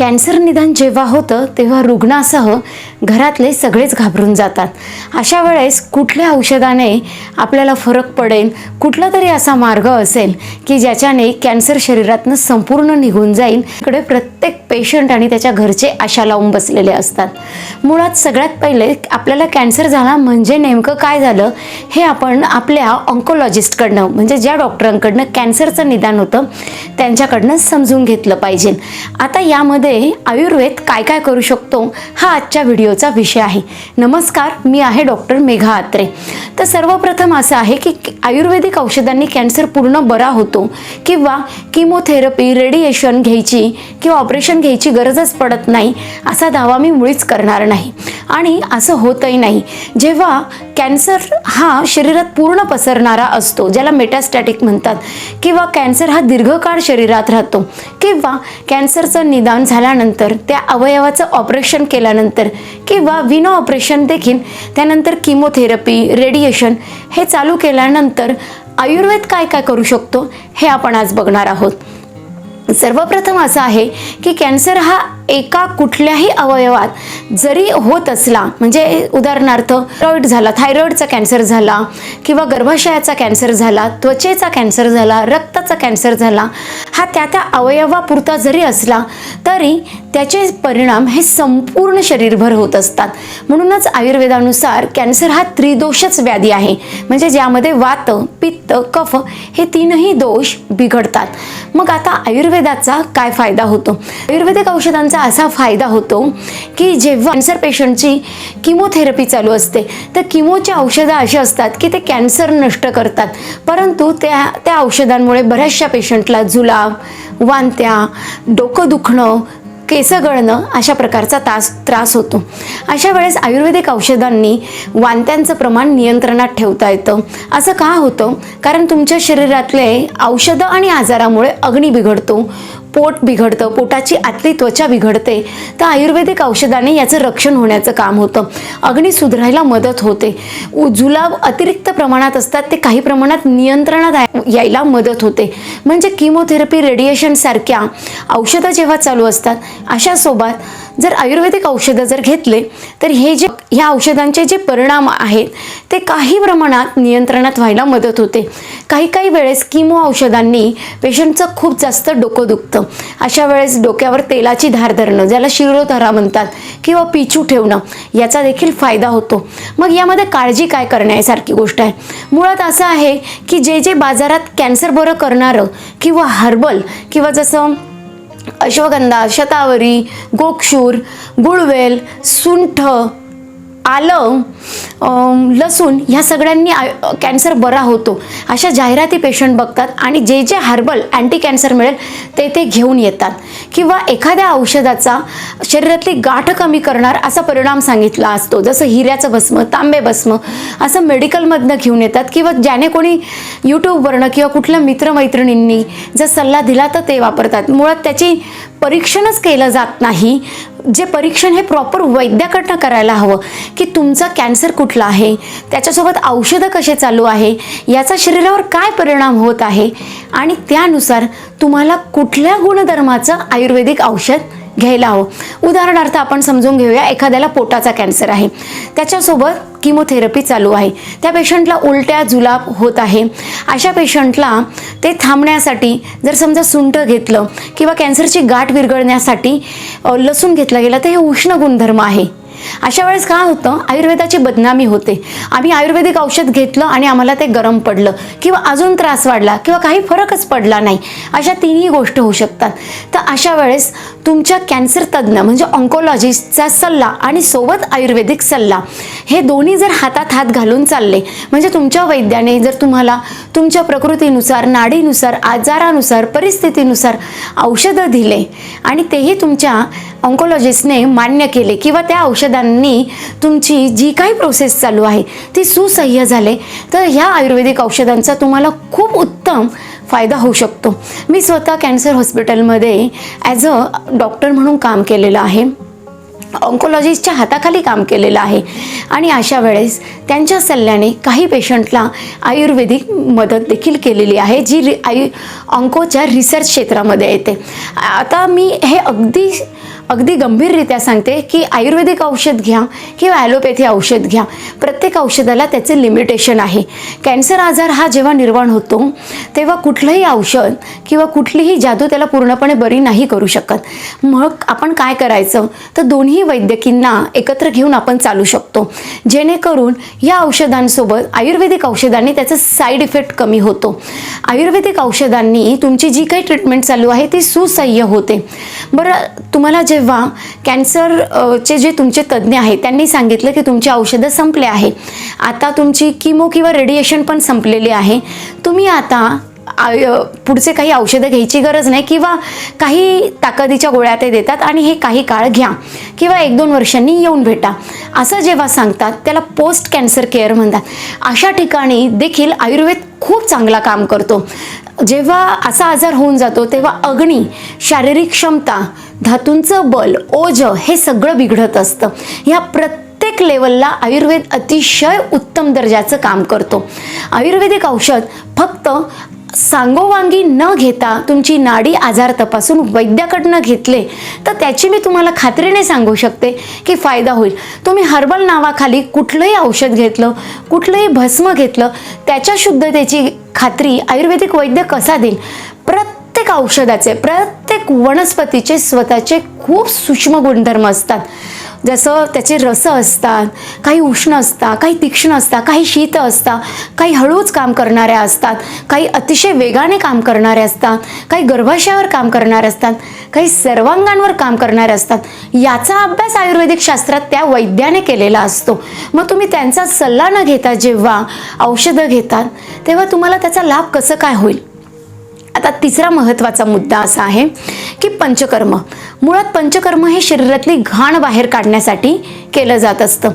Cancer निदान जेव्हा होतं तेव्हा रुग्णासह घरातले सगळेच घाबरून जातात. अशा वेळेस कुठल्या औषधाने आपल्याला फरक पडेल? कुठला तरी असा मार्ग असेल की ज्याच्याने कॅन्सर शरीरातनं संपूर्ण निघून जाईल? इकडे प्रत्येक पेशंट आणि त्याच्या घरचे आशा लावून बसलेले असतात. मुळात सगळ्यात पहिले आपल्याला कॅन्सर झाला म्हणजे नेमकं काय झालं? हे आपण आपल्या ऑन्कोलॉजिस्टकडनं म्हणजे ज्या डॉक्टरांकडनं कॅन्सरचं निदान होतं त्यांच्याकडनं समजून घेतलं पाहिजे. आता यामध्ये आयुर्वेद काय काय करू शकतो हा आजच्या व्हिडिओचा विषय आहे. नमस्कार मी आहे डॉक्टर मेघा आत्रे. तर सर्वप्रथम असं आहे की आयुर्वेदिक औषधांनी कॅन्सर पूर्ण बरा होतो किंवा किमोथेरपी रेडिएशन घ्यायची किंवा ऑपरेशन घ्यायची गरजच पडत नाही असा दावा मी मुळीच करणार नाही. आणि असं होतही नाही. जेव्हा कॅन्सर हा शरीरात पूर्ण पसरणारा असतो ज्याला मेटास्टॅटिक म्हणतात किंवा कॅन्सर हा दीर्घकाळ शरीरात राहतो किंवा कॅन्सरचं निदान झालं झाल्यानंतर त्या अवयवाचं ऑपरेशन केल्यानंतर किंवा विना ऑपरेशन देखील त्यानंतर किमोथेरपी रेडिएशन हे चालू केल्यानंतर आयुर्वेद काय काय करू शकतो हे आपण आज बघणार आहोत. सर्वप्रथम असं आहे की कॅन्सर हा एका कुठल्याही अवयवात जरी होत असला म्हणजे उदाहरणार्थ थायरॉइड झाला थायरॉइडचा कॅन्सर झाला किंवा गर्भाशयाचा कॅन्सर झाला त्वचेचा कॅन्सर झाला रक्ताचा कॅन्सर झाला हा त्या त्या अवयवापुरता जरी असला तरी त्याचे परिणाम हे संपूर्ण शरीरभर होत असतात. म्हणूनच आयुर्वेदानुसार कॅन्सर हा त्रिदोषच व्याधी आहे. म्हणजे ज्यामध्ये वात पित्त कफ हे तीनही दोष बिघडतात. मग आता आयुर्वेदाचा काय फायदा होतो? आयुर्वेदिक औषधांचा असा फायदा होतो की जे जेव्हा कॅन्सर पेशंटची किमोथेरपी चालू असते तर किमोच्या औषधं अशी असतात की ते कॅन्सर नष्ट करतात. परंतु त्या त्या औषधांमुळे बऱ्याचशा पेशंटला जुलाब वांत्या डोकं दुखणं केस गळणं अशा प्रकारचा तास त्रास होतो. अशा वेळेस आयुर्वेदिक औषधांनी वांत्यांचं प्रमाण नियंत्रणात ठेवता येतं. असं का होतं? कारण तुमच्या शरीरातले औषधं आणि आजारामुळे अग्नी बिघडतो. पोट बिघडतं पोटाची आतली त्वचा बिघडते तर आयुर्वेदिक औषधाने याचं रक्षण होण्याचं काम होतं. अग्नी सुधारायला मदत होते. उ- जुलाब अतिरिक्त प्रमाणात असतात ते काही प्रमाणात नियंत्रणात यायला मदत होते. म्हणजे किमोथेरपी रेडिएशन सारख्या औषधं जेव्हा चालू असतात अशा सोबत जर आयुर्वेदिक औषधं जर घेतले तर हे जे ह्या औषधांचे जे परिणाम आहेत ते काही प्रमाणात नियंत्रणात व्हायला मदत होते. काही काही वेळेस किमो औषधांनी पेशंटचं खूप जास्त डोकं दुखतं. अशा वेळेस डोक्यावर तेलाची धार धरणं ज्याला शिरोधारा म्हणतात किंवा पिचू ठेवणं याचा देखील फायदा होतो. मग यामध्ये काळजी काय करण्यासारखी गोष्ट आहे? मुळात असं आहे की जे जे बाजारात कॅन्सर बरं करणारं किंवा हर्बल किंवा जसं अश्वगंधा शतावरी गोक्षूर गुळवेल सुंठ आलं लसूण ह्या सगळ्यांनी कॅन्सर बरा होतो. अशा जाहिराती पेशंट बघतात आणि जे जे हर्बल अँटी कॅन्सर मिळेल ते ते घेऊन येतात. किंवा एखाद्या औषधाचा शरीरातली गाठ कमी करणार असा परिणाम सांगितला असतो. जसं हिऱ्याचं भस्म तांबे भस्म असं मेडिकलमधनं घेऊन येतात. किंवा ज्याने कोणी यूट्यूबवरनं किंवा कुठल्या मित्रमैत्रिणींनी जर सल्ला दिला तर ते वापरतात. मुळात त्याची परीक्षणच केलं जात नाही. जे परीक्षण हे प्रॉपर वैद्याकडनं करायला हवं. की तुमचा कॅन्सर कुठला आहे? त्याच्यासोबत औषधं कसे चालू आहे? याचा शरीरावर काय परिणाम होत आहे? आणि त्यानुसार तुम्हाला कुठल्या गुणधर्माचं आयुर्वेदिक औषध घ्यायला हवं. उदाहरणार्थ आपण समजून घेऊया एखाद्याला पोटाचा कॅन्सर आहे. त्याच्यासोबत किमोथेरपी चालू आहे. त्या पेशंटला उलट्या जुलाब होत आहे. अशा पेशंटला ते थांबण्यासाठी जर समजा सुंट घेतलं किंवा कॅन्सरची गाठ विरघळण्यासाठी लसूण घेतलं गेलं तर हे उष्ण गुणधर्म आहे. अशा वेळेस काय होतं? आयुर्वेदाची बदनामी होते. आम्ही आयुर्वेदिक औषध घेतलं आणि आम्हाला ते गरम पडलं किंवा अजून त्रास वाढला किंवा काही फरकच पडला नाही. अशा तिन्ही गोष्ट होऊ शकतात. तर अशा वेळेस तुमच्या कॅन्सर तज्ज्ञ म्हणजे ऑन्कोलॉजिस्टचा सल्ला आणि सोबत आयुर्वेदिक सल्ला हे दोन्ही जर हातात हात घालून चालले म्हणजे तुमच्या वैद्याने जर तुम्हाला तुमच्या प्रकृतीनुसार नाडीनुसार आजारानुसार परिस्थितीनुसार औषधं दिले आणि तेही तुमच्या ऑन्कोलॉजिस्टने मान्य केले किंवा त्या औषधांनी तुमची जी काही प्रोसेस चालू आहे ती सुसह्य झाले तर ह्या आयुर्वेदिक औषधांचा तुम्हाला खूप उत्तम फायदा होऊ शकतो. मी स्वतः कॅन्सर हॉस्पिटलमध्ये ॲज अ डॉक्टर म्हणून काम केलेलं आहे. ऑन्कोलॉजिस्टच्या हाताखाली काम केलेलं आहे. आणि अशा वेळेस त्यांच्या सल्ल्याने काही पेशंटला आयुर्वेदिक मदत देखील केलेली आहे जी रि आयु ऑन्कोच्या रिसर्च क्षेत्रामध्ये येते. आता मी हे अगदी अगदी गंभीररित्या सांगते की आयुर्वेदिक औषध घ्या किंवा ॲलोपॅथी औषध घ्या. प्रत्येक औषधाला त्याचे लिमिटेशन आहे. कॅन्सर आजार हा जेव्हा निर्माण होतो तेव्हा कुठलंही औषध किंवा कुठलीही जादू त्याला पूर्णपणे बरी नाही करू शकत. मग आपण काय करायचं? तर दोन्ही वैद्यकींना एकत्र घेऊन आपण चालू शकतो. जेणेकरून या औषधांसोबत आयुर्वेदिक औषधांनी त्याचा साईड इफेक्ट कमी होतो. आयुर्वेदिक औषधांनी तुमची जी काही ट्रीटमेंट चालू आहे ती सुसह्य होते. बरं तुम्हाला जे कॅन्सर कॅन्सरचे जे तुमचे तज्ज्ञ आहेत त्यांनी सांगितलं की तुमची औषधं संपले आहे. आता तुमची किमो किंवा रेडिएशन पण संपलेली आहे. तुम्ही आता पुढचे काही औषधं घ्यायची गरज नाही किंवा काही ताकदीच्या गोळ्या ते देतात आणि हे काही काळ घ्या किंवा एक दोन वर्षांनी येऊन भेटा. असं जेव्हा सांगतात त्याला पोस्ट कॅन्सर केअर म्हणतात. अशा ठिकाणी देखील आयुर्वेद खूप चांगला काम करतो. जेव्हा असा आजार होऊन जातो तेव्हा अग्नी शारीरिक क्षमता धातूंचं बल ओझ हे सगळं बिघडत असतं. ह्या प्रत्येक लेवलला आयुर्वेद अतिशय उत्तम दर्जाचं काम करतो. आयुर्वेदिक औषध फक्त सांगोवांगी न घेता तुमची नाडी आजार तपासून वैद्याकडनं घेतले तर त्याची मी तुम्हाला खात्रीने सांगू शकते की फायदा होईल. तुम्ही हर्बल नावाखाली कुठलंही औषध घेतलं कुठलंही भस्म घेतलं त्याच्या शुद्धतेची खात्री आयुर्वेदिक वैद्य कसा देईल? प्रत्येक औषधाचे प्रत्येक वनस्पतीचे स्वतःचे खूप सूक्ष्म गुणधर्म असतात. जसं त्याचे रस असतात काही उष्ण असतात काही तीक्ष्ण असतात काही शीत असतात काही हळूच काम करणाऱ्या असतात काही अतिशय वेगाने काम करणारे असतात काही गर्भाशयावर काम करणारे असतात काही सर्वांगांवर काम करणारे असतात. याचा अभ्यास आयुर्वेदिक शास्त्रात त्या वैद्याने केलेला असतो. मग तुम्ही त्यांचा सल्ला न घेता जेव्हा औषधं घेतात तेव्हा तुम्हाला त्याचा लाभ कसं काय होईल? आता तिसरा महत्त्वाचा मुद्दा असा आहे की पंचकर्म. मुळात पंचकर्म हे शरीरातली घाण बाहेर काढण्यासाठी केलं जात असतं.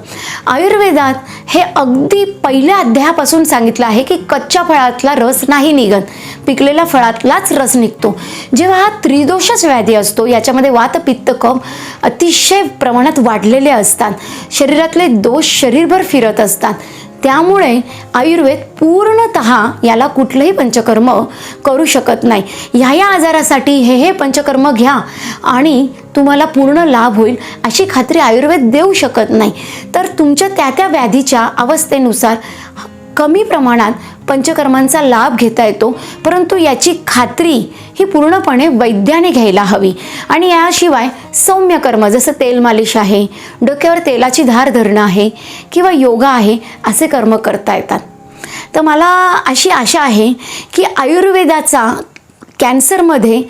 आयुर्वेदात हे अगदी पहिल्या अध्यायापासून सांगितलं आहे की कच्च्या फळातला रस नाही निघत. पिकलेल्या फळातलाच रस निघतो. जेव्हा हा त्रिदोषच व्याधी असतो याच्यामध्ये वात पित्त कफ अतिशय प्रमाणात वाढलेले असतात. शरीरातले दोष शरीरभर फिरत असतात. त्यामुळे आयुर्वेद पूर्णत याला कुठलंही पंचकर्म करू शकत नाही. ह्या या आजारासाठी हे हे पंचकर्म घ्या आणि तुम्हाला पूर्ण लाभ होईल अशी खात्री आयुर्वेद देऊ शकत नाही. तर तुमच्या त्या त्या व्याधीच्या अवस्थेनुसार कमी प्रमाणात पंचकर्मांचा लाभ घेता येतो परंतु याची खात्री ही पूर्णपणे वैद्याने घ्यायला हवी. आणि याशिवाय सौम्य कर्म जसं तेल मालिश आहे डोक्यावर तेलाची धार धरणं आहे किंवा योगा आहे असे कर्म करता येतात. तर मला अशी आशा आहे की आयुर्वेदाचा कॅन्सरमध्ये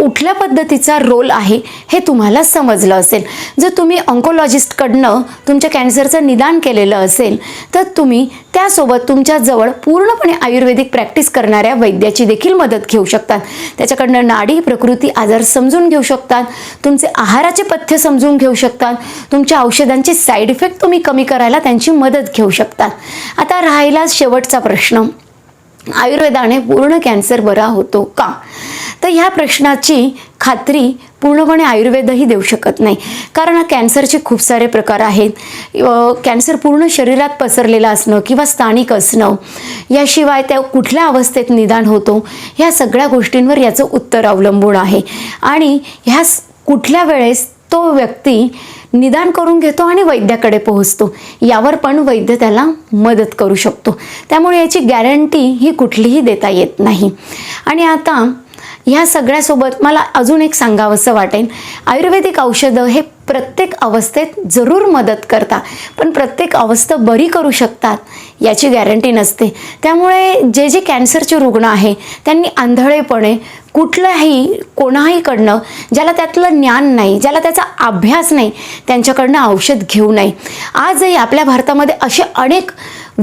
कुठल्या पद्धतीचा रोल आहे हे तुम्हाला समजलं असेल. जर तुम्ही ऑन्कोलॉजिस्टकडनं तुमच्या कॅन्सरचं निदान केलेलं असेल तर तुम्ही त्यासोबत तुमच्याजवळ पूर्णपणे आयुर्वेदिक प्रॅक्टिस करणाऱ्या वैद्याची देखील मदत घेऊ शकतात. त्याच्याकडनं नाडी प्रकृती आजार समजून घेऊ शकतात. तुमचे आहाराचे पथ्य समजून घेऊ शकतात. तुमच्या औषधांचे साईड इफेक्ट तुम्ही कमी करायला त्यांची मदत घेऊ शकतात. आता राहिला शेवटचा प्रश्न. आयुर्वेदाने पूर्ण कॅन्सर बरा होतो का? तर ह्या प्रश्नाची खात्री पूर्णपणे आयुर्वेदही देऊ शकत नाही. कारण कॅन्सरचे खूप सारे प्रकार आहेत. कॅन्सर पूर्ण शरीरात पसरलेलं असणं किंवा स्थानिक असणं याशिवाय त्या कुठल्या अवस्थेत निदान होतो ह्या सगळ्या गोष्टींवर याचं उत्तर अवलंबून आहे. आणि ह्या कुठल्या वेळेस तो व्यक्ती निदान करून घेतो आणि वैद्याकडे पोहोचतो यावर पण वैद्य त्याला मदत करू शकतो. त्यामुळे याची गॅरंटी ही कुठलीही देता येत नाही. आणि आता ह्या सगळ्यासोबत मला अजून एक सांगावंसं वाटेल आयुर्वेदिक औषधं हे प्रत्येक अवस्थेत जरूर मदत करता पण प्रत्येक अवस्था बरी करू शकतात याची गॅरंटी नसते. त्यामुळे जे जे कॅन्सरचे रुग्ण आहे त्यांनी आंधळेपणे कुठल्याही कोणाहीकडनं ज्याला त्यातलं ज्ञान नाही ज्याला त्याचा अभ्यास नाही त्यांच्याकडनं औषध घेऊ नये. आजही आपल्या भारतामध्ये असे अनेक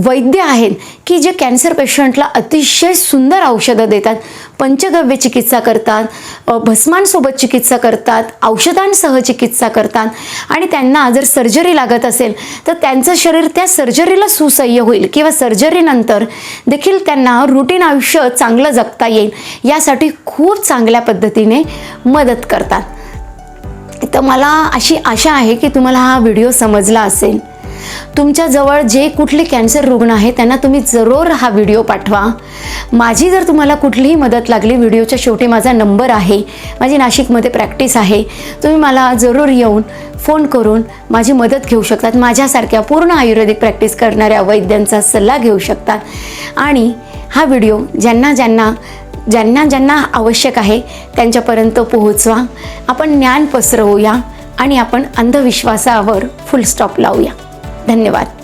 वैद्य आहेत की जे कॅन्सर पेशंटला अतिशय सुंदर औषधं देतात पंचगव्य चिकित्सा करतात भस्मांसोबत चिकित्सा करतात औषधांसह चिकित्सा करतात आणि त्यांना जर सर्जरी लागत असेल तर त्यांचं शरीर त्या सर्जरीला सुसह्य होईल किंवा सर्जरीनंतर देखील त्यांना रुटीन आयुष्य चांगलं जगता येईल यासाठी खूप चांगल्या पद्धतीने मदत करतात. तर मला अशी आशा आहे की तुम्हाला हा व्हिडिओ समजला असेल. तुमच्याजवळ जे कुठले कॅन्सर रुग्ण आहे त्यांना तुम्ही जरूर हा व्हिडिओ पाठवा. माझी जर तुम्हाला कुठलीही मदत लागली व्हिडिओच्या शेवटी माझा नंबर आहे. माझी नाशिकमध्ये प्रॅक्टिस आहे. तुम्ही मला जरूर येऊन फोन करून माझी मदत घेऊ शकतात. माझ्यासारख्या पूर्ण आयुर्वेदिक प्रॅक्टिस करणाऱ्या वैद्यांचा सल्ला घेऊ शकतात. आणि हा व्हिडिओ ज्यांना ज्यांना ज्यांना ज्यांना आवश्यक आहे त्यांच्यापर्यंत पोहोचवा. आपण ज्ञान पसरवूया आणि आपण अंधविश्वासावर फुल स्टॉप लावूया. धन्यवाद.